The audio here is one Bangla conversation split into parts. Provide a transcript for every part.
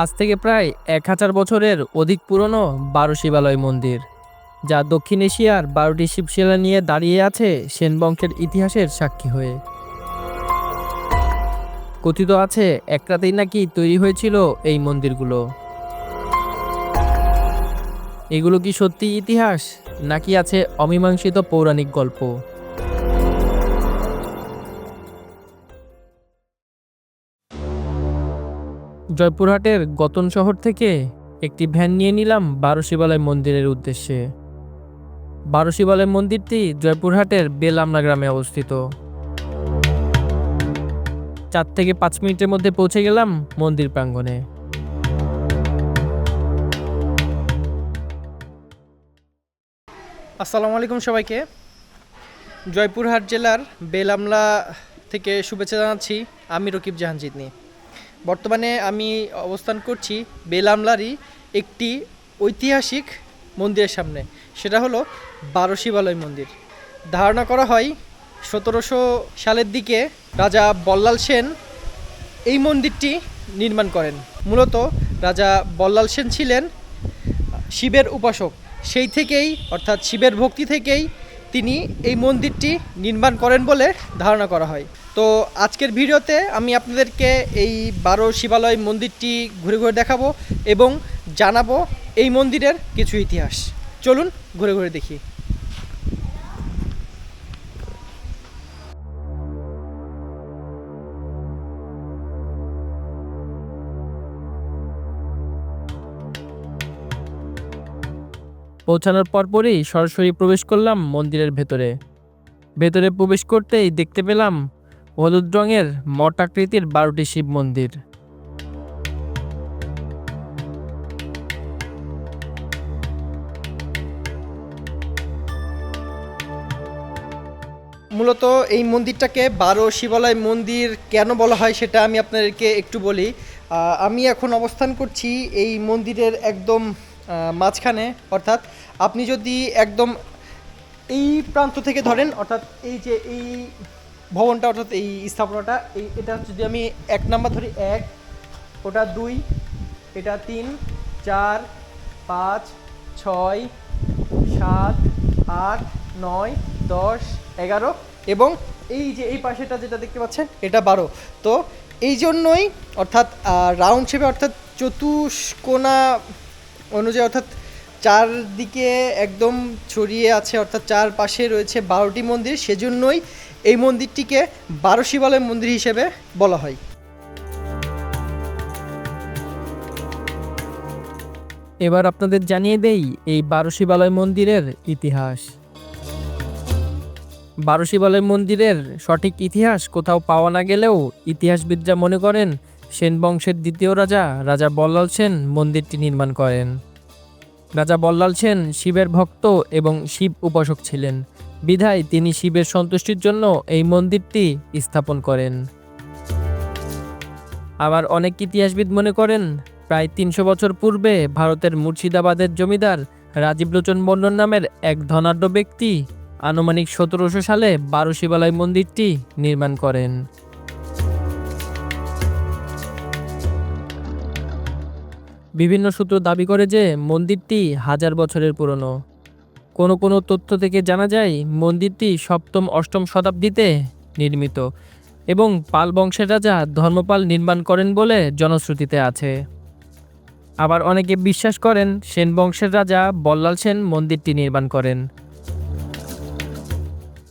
আজ থেকে প্রায় এক হাজার বছরের অধিক পুরনো বারো শিবালয় মন্দির, যা দক্ষিণ এশিয়ার বারোটি শিবশিলা নিয়ে দাঁড়িয়ে আছে সেন বংশের ইতিহাসের সাক্ষী হয়ে। কথিত আছে, এক রাতেই নাকি তৈরি হয়েছিল এই মন্দিরগুলো। এগুলো কি সত্যি ইতিহাস, নাকি আছে অমীমাংসিত পৌরাণিক গল্প? জয়পুরহাটের গতন শহর থেকে একটি ভ্যান নিয়ে নিলাম বারোশিবালয় মন্দিরের উদ্দেশ্যে। বারোশিবালয় মন্দিরটি জয়পুরহাটের বেলামনা গ্রামে অবস্থিত। চার থেকে পাঁচ মিনিটের মধ্যে পৌঁছে গেলাম মন্দির প্রাঙ্গণে। আসসালামু আলাইকুম সবাইকে। জয়পুরহাট জেলার বেলামলা থেকে শুভেচ্ছা জানাচ্ছি আমি রকিব জাহানজিদনি। বর্তমানে আমি অবস্থান করছি বেলামলারই একটি ঐতিহাসিক মন্দিরের সামনে। সেটা হলো বারোশিবালয় মন্দির। ধারণা করা হয় সতেরোশো সালের দিকে রাজা বল্লাল সেন এই মন্দিরটি নির্মাণ করেন। মূলত রাজা বল্লাল সেন ছিলেন শিবের উপাসক। সেই থেকেই, অর্থাৎ শিবের ভক্তি থেকেই তিনি এই মন্দিরটি নির্মাণ করেন বলে ধারণা করা হয়। তো আজকের ভিডিওতে আমি আপনাদেরকে এই বারো শিবালয় মন্দিরটি ঘুরে ঘুরে দেখাবো এবং জানাব এই মন্দিরের কিছু ইতিহাস। চলুন ঘুরে ঘুরে দেখি। পৌঁছানোর পরপরই সরাসরি প্রবেশ করলাম মন্দিরের ভেতরে। ভেতরে প্রবেশ করতেই দেখতে পেলাম হলুদ রঙের মঠ আকৃতির বারোটি শিব মন্দির। মূলত এই মন্দিরটাকে বারো শিবালয় মন্দির কেন বলা হয় সেটা আমি আপনাদেরকে একটু বলি। আমি এখন অবস্থান করছি এই মন্দিরের একদম মাঝখানে। অর্থাৎ আপনি যদি একদম এই প্রান্ত থেকে ধরেন, অর্থাৎ এই যে এই ভবনটা অর্থাৎ এই স্থাপনাটা, এই এটা যদি আমি এক নাম্বার ধরি, এক, ওটা দুই, এটা তিন, চার, পাঁচ, ছয়, সাত, আট, নয়, দশ, এগারো এবং এই যে এই পাশেটা যেটা দেখতে পাচ্ছেন, এটা বারো। তো এই জন্যই অর্থাৎ রাউন্ড শেপে অর্থাৎ চতুষ্কোণা অনুযায়ী অর্থাৎ চারদিকে একদম ছড়িয়ে আছে, অর্থাৎ চার পাশে রয়েছে বারোটি মন্দির। সেজন্যই এই মন্দিরটিকে বারো শিবালয় মন্দির হিসেবে বলা হয়। এবার আপনাদের জানিয়ে দেই এই বারোশিবালয় মন্দিরের ইতিহাস। বারোশিবালয় মন্দিরের সঠিক ইতিহাস কোথাও পাওয়া না গেলেও ইতিহাসবিদরা মনে করেন সেন বংশের দ্বিতীয় রাজা রাজা বল্লাল সেন মন্দিরটি নির্মাণ করেন। রাজা বল্লাল সেন শিবের ভক্ত এবং শিব উপাসক ছিলেন। বিধায় তিনি শিবের সন্তুষ্টির জন্য এই মন্দিরটি স্থাপন করেন। আবার অনেক ইতিহাসবিদ মনে করেন, প্রায় তিনশো বছর পূর্বে ভারতের মুর্শিদাবাদের জমিদার রাজীব লোচন মন্ডল নামের এক ধনাঢ্য ব্যক্তি আনুমানিক সতেরোশো সালে বারো শিবালয় মন্দিরটি নির্মাণ করেন। বিভিন্ন সূত্র দাবি করে যে মন্দিরটি হাজার বছরের পুরনো। কোনো কোনো তথ্য থেকে জানা যায়, মন্দিরটি সপ্তম, অষ্টম শতাব্দীতে নির্মিত এবং পাল বংশের রাজা ধর্মপাল নির্মাণ করেন বলে জনশ্রুতিতে আছে। আবার অনেকে বিশ্বাস করেন, সেন বংশের রাজা বল্লাল সেন মন্দিরটি নির্মাণ করেন।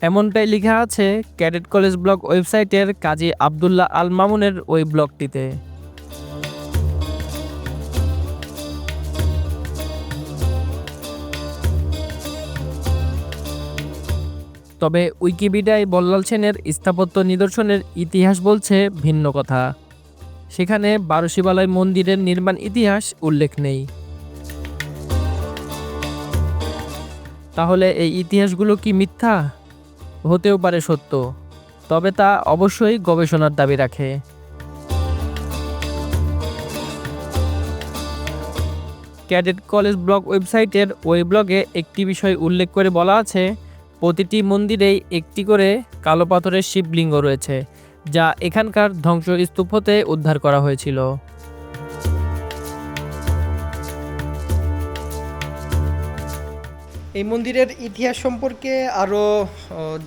এমনটাই লেখা আছে ক্যাডেট কলেজ ব্লক ওয়েবসাইটের কাজী আবদুল্লাহ আল মামুনের ওই ব্লগটিতে। তবে উইকিপিডিয়ায় বল্লাল সেনের স্থাপত্য নিদর্শনের ইতিহাস বলছে ভিন্ন কথা। সেখানে বারোশিবালয় মন্দিরের নির্মাণ ইতিহাস উল্লেখ নেই। তাহলে এই ইতিহাসগুলো কি মিথ্যা? হতেও পারে সত্য, তবে তা অবশ্যই গবেষণার দাবি রাখে। ক্যাডেট কলেজ ব্লগ ওয়েবসাইটের ওই ব্লগে একটি বিষয় উল্লেখ করে বলা আছে প্রতিটি মন্দিরেই একটি করে কালো পাথরের শিবলিঙ্গ রয়েছে, যা এখানকার ধ্বংসস্তূপ হতে উদ্ধার করা হয়েছিল। এই মন্দিরের ইতিহাস সম্পর্কে আরও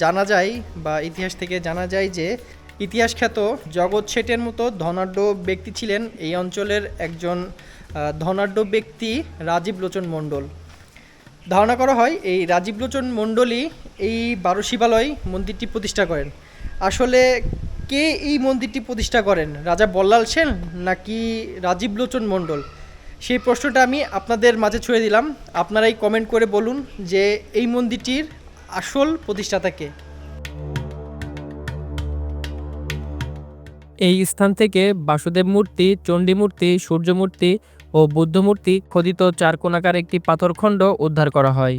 জানা যায় বা ইতিহাস থেকে জানা যায় যে ইতিহাস খ্যাত জগৎ শেঠের মতো ধনাঢ্য ব্যক্তি ছিলেন এই অঞ্চলের একজন ধনাঢ্য ব্যক্তি রাজীব লোচন মণ্ডল। ধারণা করা হয় এই রাজীব লোচন মণ্ডলই এই বারো শিবালয় মন্দিরটি প্রতিষ্ঠা করেন। আসলে কে এই মন্দিরটি প্রতিষ্ঠা করেন? রাজা বল্লাল সেন নাকি রাজীব লোচন মণ্ডল? সেই প্রশ্নটা আমি আপনাদের মাঝে ছুঁয়ে দিলাম। আপনারাই কমেন্ট করে বলুন যে এই মন্দিরটির আসল প্রতিষ্ঠাতা কে। এই স্থান থেকে বাসুদেব মূর্তি, চণ্ডী মূর্তি, সূর্য মূর্তি ও বুদ্ধ মূর্তি খোদিত চারকোনাকার একটি পাথরখণ্ড উদ্ধার করা হয়।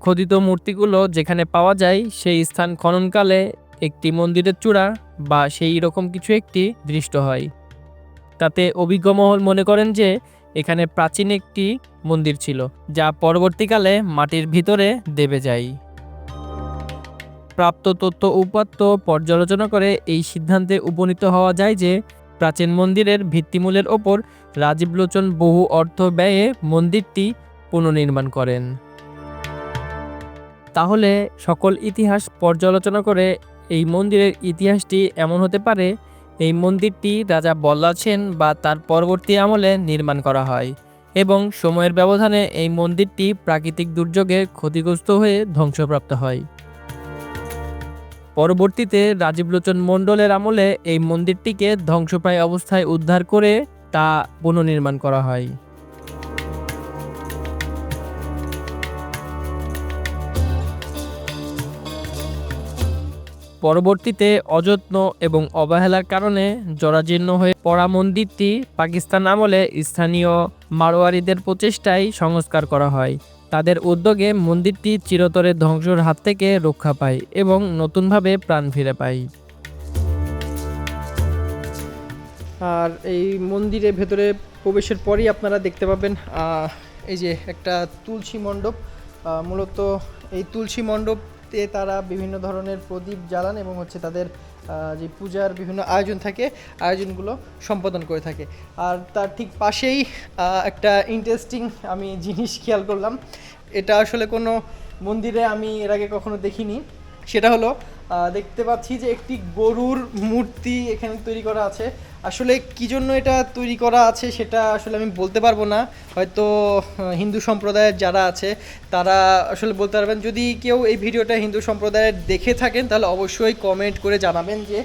খোদিত মূর্তিগুলো যেখানে পাওয়া যায়, সেই স্থান খননকালে একটি মন্দিরের চূড়া বা সেই রকম কিছু একটি দৃষ্ট হয়। তাতে অভিজ্ঞ মহল মনে করেন যে, এখানে প্রাচীন একটি মন্দির ছিল, যা পরবর্তীকালে মাটির ভিতরে দেবে যায়। প্রাপ্ত তথ্য উপাত্ত পর্যালোচনা করে এই সিদ্ধান্তে উপনীত হওয়া যায় যে প্রাচীন মন্দিরের ভিত্তিমূলের ওপর রাজীব লোচন বহু অর্থ ব্যয়ে মন্দিরটি পুনর্নির্মাণ করেন। তাহলে সকল ইতিহাস পর্যালোচনা করে এই মন্দিরের ইতিহাসটি এমন হতে পারে, এই মন্দিরটি রাজা বল্লাল সেন বা তার পরবর্তী আমলে নির্মাণ করা হয় এবং সময়ের ব্যবধানে এই মন্দিরটি প্রাকৃতিক দুর্যোগে ক্ষতিগ্রস্ত হয়ে ধ্বংসপ্রাপ্ত হয়। পরবর্তীতে রাজীব লোচন মণ্ডলের আমলে এই মন্দিরটিকে ধ্বংসপ্রায় অবস্থায় উদ্ধার করে তা পুনর্নির্মাণ করা হয়। পরবর্তীতে অযত্ন এবং অবহেলার কারণে জরাজীর্ণ হয়ে পড়া মন্দিরটি পাকিস্তান আমলে স্থানীয় মারোয়ারিদের প্রচেষ্টায় সংস্কার করা হয়। তাদের উদ্যোগে মন্দিরটি চিরতরে ধ্বংসর হাত থেকে রক্ষা পায় এবং নতুনভাবে প্রাণ ফিরে পায়। আর এই মন্দিরের ভেতরে প্রবেশের পরই আপনারা দেখতে পাবেন এই যে একটা তুলসী মণ্ডপ। মূলত এই তুলসী মণ্ডপে তারা বিভিন্ন ধরনের প্রদীপ জ্বালান এবং হচ্ছে তাদের যে পূজার বিভিন্ন আয়োজন থাকে, আয়োজনগুলো সম্পাদন করে থাকে। আর তার ঠিক পাশেই একটা ইন্টারেস্টিং আমি জিনিস খেয়াল করলাম। এটা আসলে কোনো মন্দিরে আমি এর আগে কখনো দেখিনি। সেটা হলো দেখতে পাচ্ছি যে একটি গরুর মূর্তি এখানে তৈরি করা আছে। আসলে কি জন্য এটা তৈরি করা আছে সেটা আসলে আমি বলতে পারব না। হয়তো হিন্দু সম্প্রদায়ের যারা আছে, তারা আসলে বলতে পারবেন, যদি কেউ এই ভিডিওটা হিন্দু সম্প্রদায়ের দেখে থাকেন, তাহলে অবশ্যই কমেন্ট করে জানাবেন যে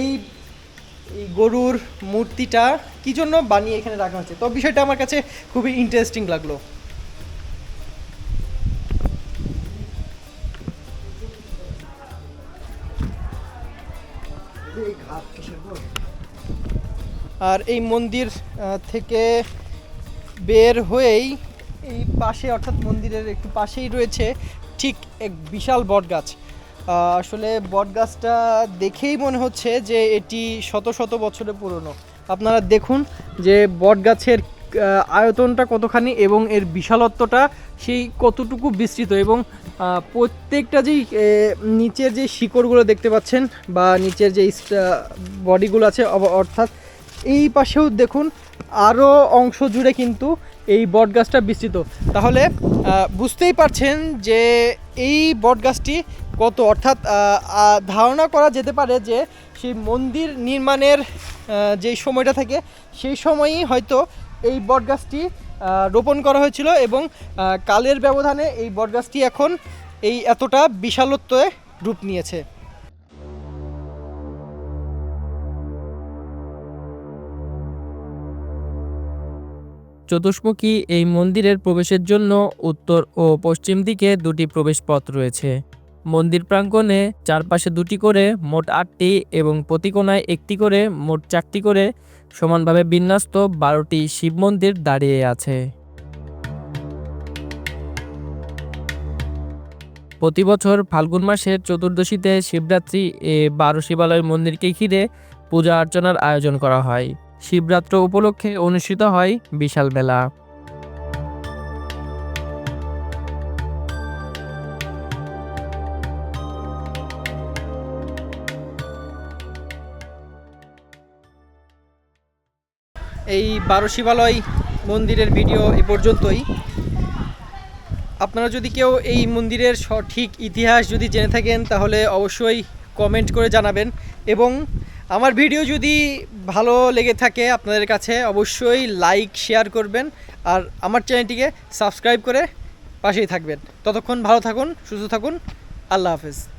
এই এই গরুর মূর্তিটা কি জন্য বানিয়ে এখানে রাখা হচ্ছে তো বিষয়টা আমার কাছে খুবই ইন্টারেস্টিং লাগল। আর এই মন্দির থেকে বের হয়েই এই পাশে, অর্থাৎ মন্দিরের একটু পাশেই রয়েছে ঠিক এক বিশাল বটগাছ। আসলে বটগাছটা দেখেই মনে হচ্ছে যে এটি শত শত বছরের পুরনো। আপনারা দেখুন যে বটগাছের আয়তনটা কতখানি এবং এর বিশালত্বটা সেই কতটুকু বিস্তৃত এবং প্রত্যেকটা যেই নিচের যে শিকড়গুলো দেখতে পাচ্ছেন বা নিচের যে বডিগুলো আছে অর্থাৎ এই পাশেও দেখুন আরও অংশ জুড়ে কিন্তু এই বটগাছটা বিস্তৃত। তাহলে বুঝতেই পারছেন যে এই বটগাছটি কত, অর্থাৎ ধারণা করা যেতে পারে যে সেই মন্দির নির্মাণের যেই সময়টা থাকে, সেই সময়ই হয়তো এই বটগাছটি রোপণ করা হয়েছিল এবং কালের ব্যবধানে এই বটগাছটি এখন এই এতটা বিশালত্বে রূপ নিয়েছে। চতুষ্মুখী এই মন্দিরের প্রবেশের জন্য উত্তর ও পশ্চিম দিকে দুটি প্রবেশ পথ রয়েছে। মন্দির প্রাঙ্গণে চারপাশে দুটি করে, মোট আটটি এবং প্রতি কোণায় একটি করে, মোট চারটি করে সমানভাবে বিন্যস্ত বারোটি শিব মন্দির দাঁড়িয়ে আছে। প্রতি বছর ফাল্গুন মাসের চতুর্দশীতে শিবরাত্রি এ বারো শিবালয় মন্দিরকে ঘিরে পূজা অর্চনার আয়োজন করা হয়। শিবরাত্র উপলক্ষে অনুষ্ঠিত হয় বিশাল মেলা। এই বারো শিবালয় মন্দিরের ভিডিও এ পর্যন্তই। আপনারা যদি কেউ এই মন্দিরের সঠিক ইতিহাস যদি জেনে থাকেন, তাহলে অবশ্যই কমেন্ট করে জানাবেন। এবং আমার ভিডিও যদি ভালো লেগে থাকে আপনাদের কাছে, অবশ্যই লাইক শেয়ার করবেন। আর আমার চ্যানেলটিকে সাবস্ক্রাইব করে পাশেই থাকবেন। ততক্ষণ ভালো থাকুন, সুস্থ থাকুন। আল্লাহ হাফেজ।